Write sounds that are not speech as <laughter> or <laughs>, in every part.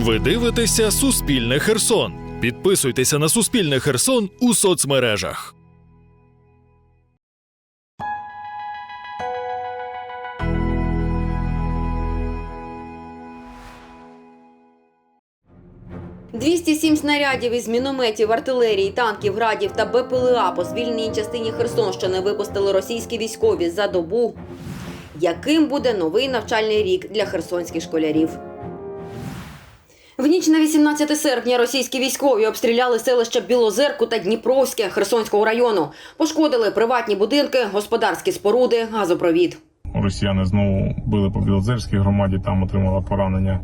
Ви дивитеся Суспільне Херсон. Підписуйтеся на Суспільне Херсон у соцмережах. – 207 снарядів із мінометів, артилерії, танків, градів та БПЛА по звільненій частині Херсонщини випустили російські військові за добу. Яким буде новий навчальний рік для херсонських школярів? В ніч на 18 серпня російські військові обстріляли селища Білозерку та Дніпровське Херсонського району. Пошкодили приватні будинки, господарські споруди, газопровід. Росіяни знову били по Білозерській громаді, там отримала поранення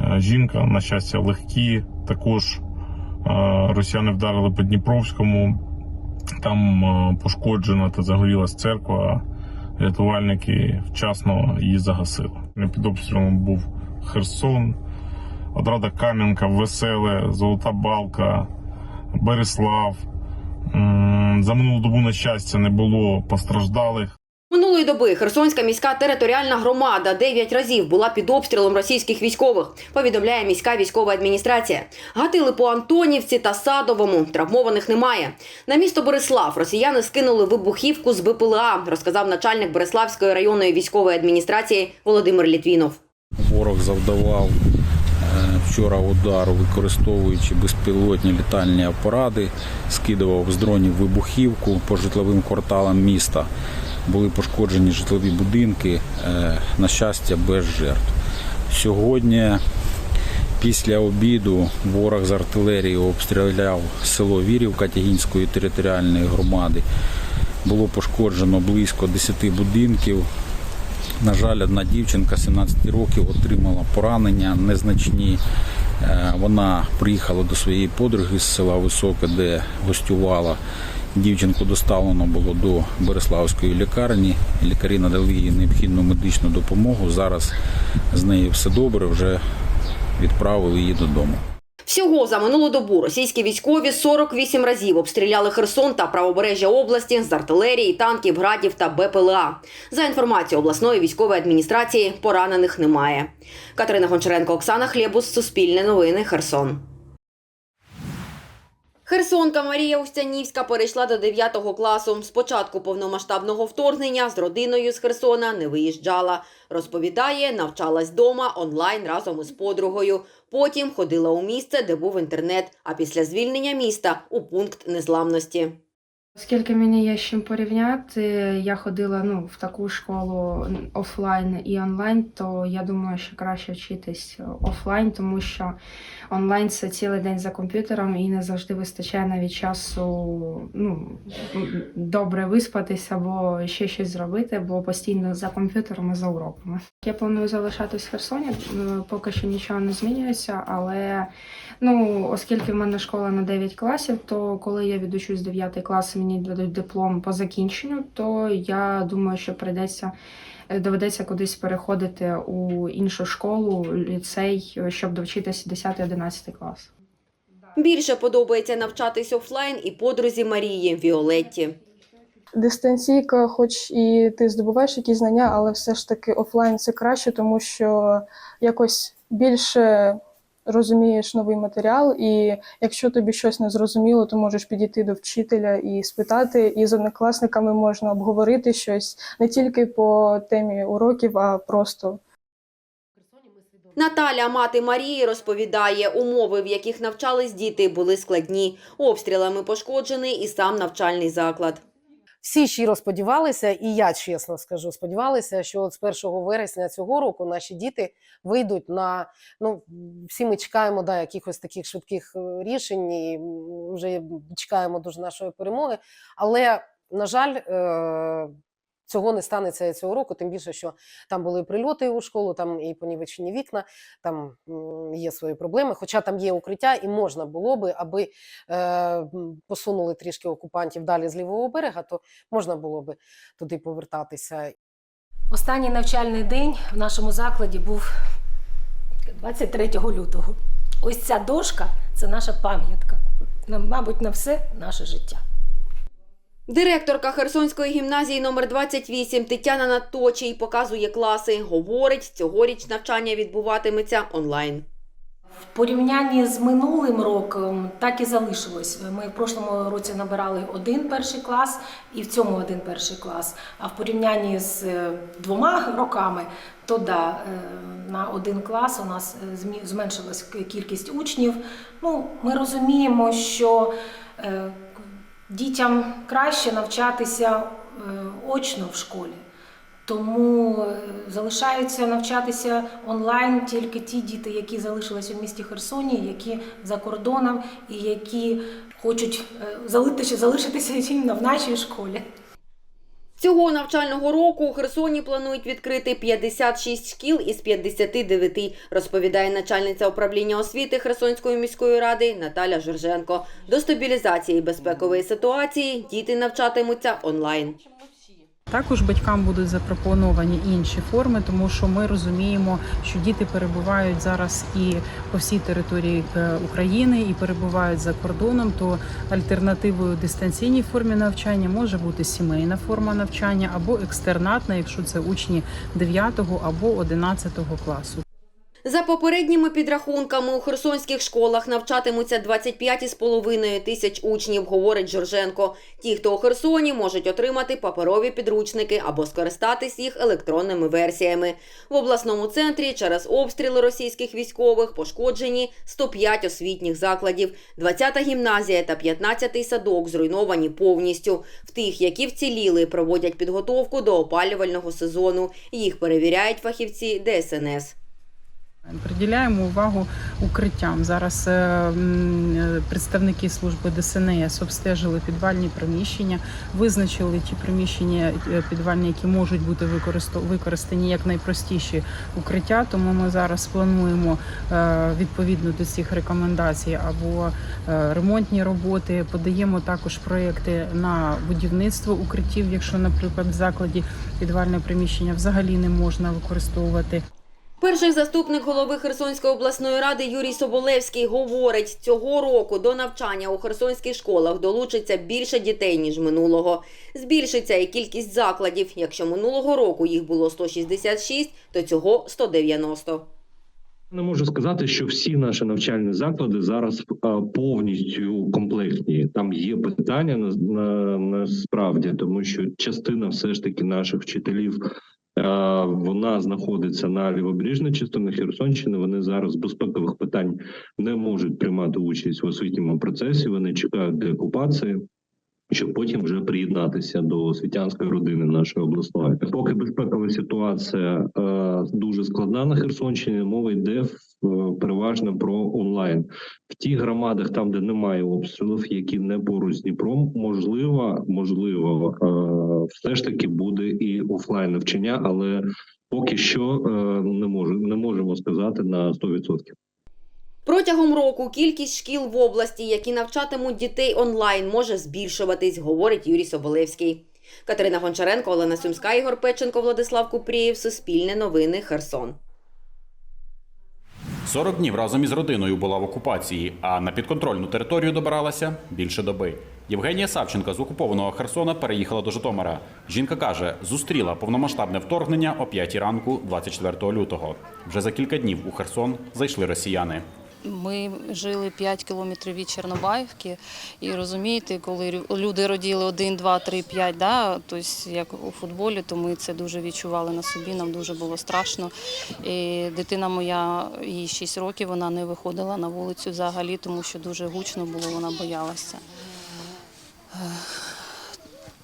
е, жінка. На щастя, легкі. Також е, росіяни вдарили по Дніпровському. Там е, пошкоджена та загорілась церква. Рятувальники вчасно її загасили. Під обстрілом був Херсон, Одрада Кам'янка, Веселе, Золота Балка, Береслав. За минулу добу, на щастя, не було постраждалих. Минулої доби Херсонська міська територіальна громада дев'ять разів була під обстрілом російських військових. Повідомляє міська військова адміністрація. Гатили по Антонівці та Садовому. Травмованих немає. На місто Борислав росіяни скинули вибухівку з БПЛА, розказав начальник Бориславської районної військової адміністрації Володимир Літвінов. Ворог завдавав вчора удару, використовуючи безпілотні літальні апарати, скидував з дронів вибухівку по житловим кварталам міста. Були пошкоджені житлові будинки, е, на щастя, без жертв. Сьогодні, після обіду, ворог з артилерії обстріляв село Вірівка Тягінської територіальної громади. Було пошкоджено близько 10 будинків. На жаль, одна дівчинка 17 років отримала поранення незначні. Е, Вона приїхала до своєї подруги з села Високе, де гостювала. Дівчинку доставлено було до Береславської лікарні. Лікарі надали їй необхідну медичну допомогу. Зараз з нею все добре, вже відправили її додому. Всього за минулу добу російські військові 48 разів обстріляли Херсон та правобережжя області з артилерії, танків, градів та БПЛА. За інформацією обласної військової адміністрації, поранених немає. Катерина Гончаренко, Оксана Хлєбус, Суспільне новини, Херсон. Херсонка Марія Устянівська перейшла до 9 класу. Спочатку повномасштабного вторгнення з родиною з Херсона не виїжджала. Розповідає, навчалась дома онлайн разом із подругою. Потім ходила у місце, де був інтернет, а після звільнення міста у пункт незламності. Оскільки мені є з чим порівняти, я ходила ну, в таку школу офлайн і онлайн, то я думаю, що краще вчитись офлайн, тому що онлайн це цілий день за комп'ютером і не завжди вистачає навіть часу ну, добре виспатися або ще щось зробити, бо постійно за комп'ютером і за уроками. Я планую залишатись в Херсоні, е, поки що нічого не змінюється, але Ну, оскільки в мене школа на 9 класів, то коли я відучусь 9 клас, і мені дадуть диплом по закінченню, то я думаю, що прийдеться е, доведеться кудись переходити у іншу школу, ліцей, щоб довчитися 10-11 клас. Більше подобається навчатись офлайн і подрузі Марії Віолетті. Дистанційка, хоч і ти здобуваєш якісь знання, але все ж таки офлайн це краще, тому що якось більше розумієш новий матеріал, і якщо тобі щось не зрозуміло, то можеш підійти до вчителя і спитати. І з однокласниками можна обговорити щось не тільки по темі уроків, а просто Наталя, мати Марії, розповідає, умови, в яких навчались діти, були складні. Обстрілами пошкоджений і сам навчальний заклад. Всі щиро сподівалися, і я чесно скажу, сподівалися, що от з 1 вересня цього року наші діти вийдуть на ну всі ми чекаємо да, якихось таких швидких е, рішень, і вже чекаємо дуже нашої перемоги. Але на жаль, е, цього не станеться цього року, тим більше, що там були прильоти у школу, там і понівечені вікна, там є свої проблеми. Хоча там є укриття, і можна було би, аби е, посунули трішки окупантів далі з лівого берега, то можна було би туди повертатися. Останній навчальний день в нашому закладі був 23 лютого. Ось ця дошка це наша пам'ятка. Мабуть, на все наше життя. Директорка Херсонської гімназії номер 28 Тетяна Наточій показує класи. Говорить, цьогоріч навчання відбуватиметься онлайн. В порівнянні з минулим роком так і залишилось. Ми в прошлому році набирали один перший клас і в цьому один перший клас. А в порівнянні з е, двома роками, то да, е, на один клас у нас е, зменшилась кількість учнів. Ну, ми розуміємо, що дітям краще навчатися е, очно в школі. Тому е, залишаються навчатися онлайн тільки ті діти, які залишились у місті Херсоні, які за кордоном і які хочуть е, залишитися <laughs> в нашій школі. Цього навчального року у Херсоні планують відкрити 56 шкіл із 59, розповідає начальниця управління освіти Херсонської міської ради Наталя Журженко. До стабілізації безпекової ситуації діти навчатимуться онлайн. Також батькам будуть запропоновані інші форми, тому що ми розуміємо, що діти перебувають зараз і по всій території е, України, і перебувають за кордоном. То альтернативою дистанційній формі навчання може бути сімейна форма навчання або екстернатна, якщо це учні 9 або 11 класу. За попередніми підрахунками у херсонських школах навчатимуться 25,5 тисяч учнів, говорить Жорженко. Ті, хто у Херсоні, можуть отримати паперові підручники або скористатись їх електронними версіями. В обласному центрі через обстріли російських військових пошкоджені 105 освітніх закладів, 20-та гімназія та 15-й садок зруйновані повністю. В тих, які вціліли, проводять підготовку до опалювального сезону. Їх перевіряють фахівці ДСНС. Приділяємо увагу укриттям. Зараз е, е, представники служби ДСНС обстежили підвальні приміщення, визначили ті приміщення е, підвальні, які можуть бути використані як найпростіші укриття. Тому ми зараз плануємо відповідно до цих рекомендацій або ремонтні роботи. Подаємо також проекти на будівництво укриттів, якщо, наприклад, в закладі підвальне приміщення взагалі не можна використовувати. Перший заступник голови Херсонської обласної ради Юрій Соболевський говорить, цього року до навчання у херсонських школах долучиться більше дітей, ніж минулого. Збільшиться і кількість закладів. Якщо минулого року їх було 166, то цього 190. Не можу сказати, що всі наші навчальні заклади зараз повністю комплектні. Там є питання на, на насправді, тому що частина все ж таки наших вчителів. Вона знаходиться на лівобережній частині Херсонщини. Вони зараз з безпекових питань не можуть приймати участь в освітньому процесі. Вони чекають деокупації, щоб потім вже приєднатися до освітянської родини нашої обласної. Поки безпекова ситуація е, дуже складна на Херсонщині, мова йде в- переважно про онлайн. В тих громадах, там де немає обстрілів, які не поруч з Дніпром, можливо, можливо, е, все ж таки буде і офлайн навчання, але поки що е, не можу не можемо сказати на 100%. Протягом року кількість шкіл в області, які навчатимуть дітей онлайн, може збільшуватись, говорить Юрій Соболевський. Катерина Гончаренко, Олена Сумська, Ігор Печенко, Владислав Купрієв. Суспільне новини. Херсон. 40 днів разом із родиною була в окупації, а на підконтрольну територію добиралася більше доби. Євгенія Савченка з окупованого Херсона переїхала до Житомира. Жінка каже, зустріла повномасштабне вторгнення о 5 ранку 24 лютого. Вже за кілька днів у Херсон зайшли росіяни. Ми жили 5 кілометрів від Чорнобаївки, і розумієте, коли люди родили 1, 2, 3, 5, да, тобто як у футболі, то ми це дуже відчували на собі, нам дуже було страшно. І дитина моя, їй 6 років, вона не виходила на вулицю взагалі, тому що дуже гучно було, вона боялася.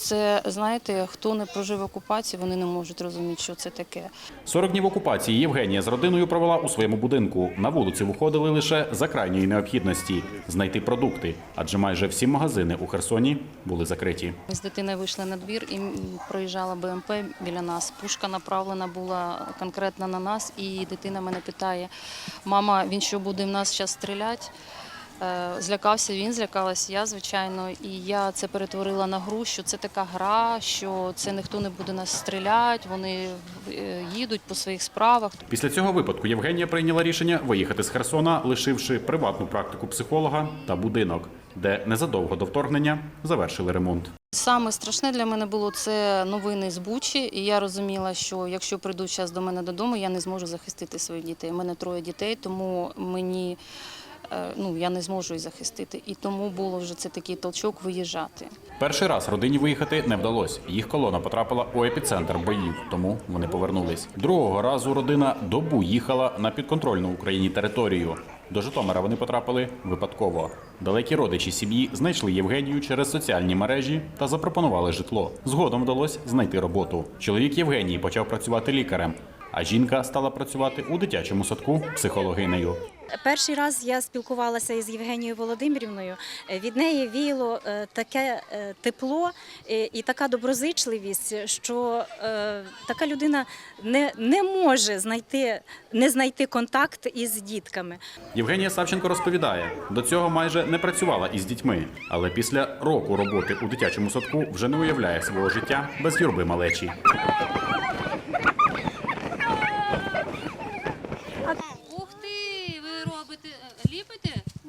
Це, знаєте, хто не прожив в окупації, вони не можуть розуміти, що це таке. 40 днів окупації Євгенія з родиною провела у своєму будинку. На вулиці виходили лише за крайньої необхідності знайти продукти, адже майже всі магазини у Херсоні були закриті. Ми з дитиною вийшли на двір і проїжджала БМП біля нас. Пушка направлена була конкретно на нас, і дитина мене питає: мама, він що буде в нас зараз стріляти? Е, Злякався він, злякалась я, звичайно, і я це перетворила на гру, що це така гра, що це ніхто не буде нас стріляти, вони е, їдуть по своїх справах. Після цього випадку Євгенія прийняла рішення виїхати з Херсона, лишивши приватну практику психолога та будинок, де незадовго до вторгнення завершили ремонт. Саме страшне для мене було це новини з Бучі, і я розуміла, що якщо прийдуть час до мене додому, я не зможу захистити своїх дітей. У мене троє дітей, тому мені ну я не зможу їх захистити. І тому було вже це такий толчок виїжджати. Перший раз родині виїхати не вдалося. Їх колона потрапила у епіцентр боїв, тому вони повернулись. Другого разу родина добу їхала на підконтрольну Україні територію. До Житомира вони потрапили випадково. Далекі родичі сім'ї знайшли Євгенію через соціальні мережі та запропонували житло. Згодом вдалося знайти роботу. Чоловік Євгенії почав працювати лікарем, а жінка стала працювати у дитячому садку психологинею. Перший раз я спілкувалася із Євгенією Володимирівною. Від неї віяло е, таке е, тепло е, і така доброзичливість, що така людина не, не може знайти, не знайти контакт із дітками. Євгенія Савченко розповідає, до цього майже не працювала із дітьми, але після року роботи у дитячому садку вже не уявляє свого життя без юрби малечі. Ух ти! Ви робите ліпите? Да.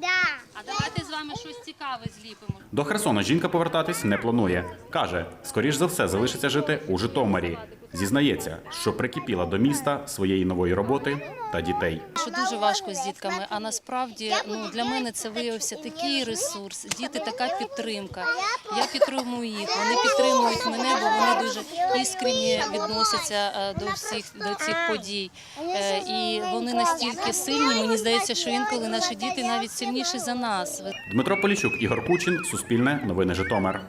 А давайте з вами щось цікаве зліпимо. До Херсона жінка повертатись не планує. Каже, скоріш за все залишиться жити у Житомирі. Зізнається, що прикипіла до міста своєї нової роботи та дітей. Що дуже важко з дітками, а насправді ну для мене це виявився такий ресурс. Діти така підтримка. Я підтримую їх, вони підтримують мене, бо вони дуже іскренні відносяться е, до всіх до цих подій. Е, І вони настільки сильні. Мені здається, що інколи наші діти навіть сильніші за нас. Дмитро Поліщук, Ігор Кучин, Суспільне, Новини Житомир.